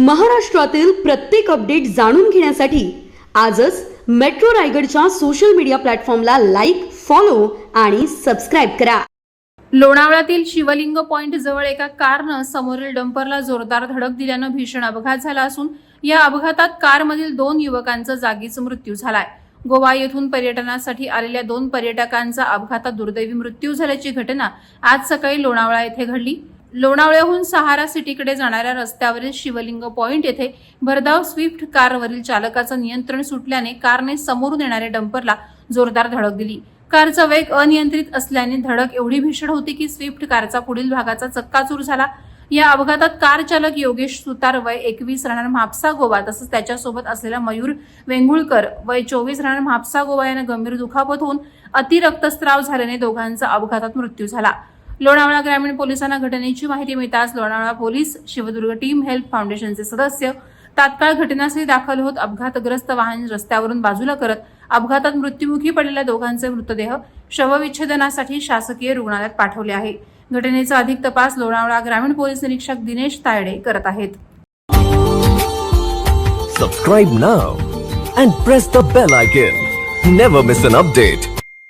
महाराष्ट्रातील प्रत्येक अपडेट जाणून घेण्यासाठी आजच मेट्रो रायगडच्या सोशल मीडिया प्लॅटफॉर्मला लाईक फॉलो आणि सबस्क्राईब करा. लोणावळ्यातील शिवलिंग पॉइंट जवळ एका कारनं समोरील डंपरला जोरदार धडक दिल्यानं भीषण अपघात झाला असून या अपघातात कारमधील दोन युवकांचा जागीच मृत्यू झालाय. गोवा येथून पर्यटनासाठी आलेल्या दोन पर्यटकांचा अपघातात दुर्दैवी मृत्यू झाल्याची घटना आज सकाळी लोणावळा येथे घडली. लोणावळ्याहून सहारा सिटीकडे जाणाऱ्या रस्त्यावरील शिवलिंग पॉइंट येथे भरधाव स्विफ्ट कारवरील चालकाचं नियंत्रण सुटल्याने कारने समोरून येणाऱ्या डंपरला जोरदार धडक दिली. कारचा वेग अनियंत्रित असल्याने धडक एवढी भीषण होती की स्विफ्ट कारचा पुढील भागाचा चक्काचूर झाला. या अपघातात कार चालक योगेश सुतार वय एकवीस राहणार म्हापसा गोवा तसंच त्याच्यासोबत असलेला मयूर वेंगुळकर वय चोवीस राहणार म्हापसा गोवा यांना गंभीर दुखापत होऊन अतिरक्तस्राव झाल्याने दोघांचा अपघातात मृत्यू झाला. लोणावळा ग्रामीण पोलिसांना घटनेची माहिती मिळताच Lonavala police Shivdurg team help फाउंडेशनचे सदस्य तात्काळ घटनास्थळी दाखल होत अपघातग्रस्त वाहन रस्त्यावरून बाजूला करत अपघातात मृत्युमुखी पडलेल्या दोघांचे मृतदेह शवविच्छेदनासाठी शासकीय रुग्णालयात पाठवले आहे. घटनेचा अधिक तपास लोणावळा ग्रामीण पोलीस निरीक्षक दिनेश तायडे करत आहेत. Subscribe now and press the bell icon never miss an update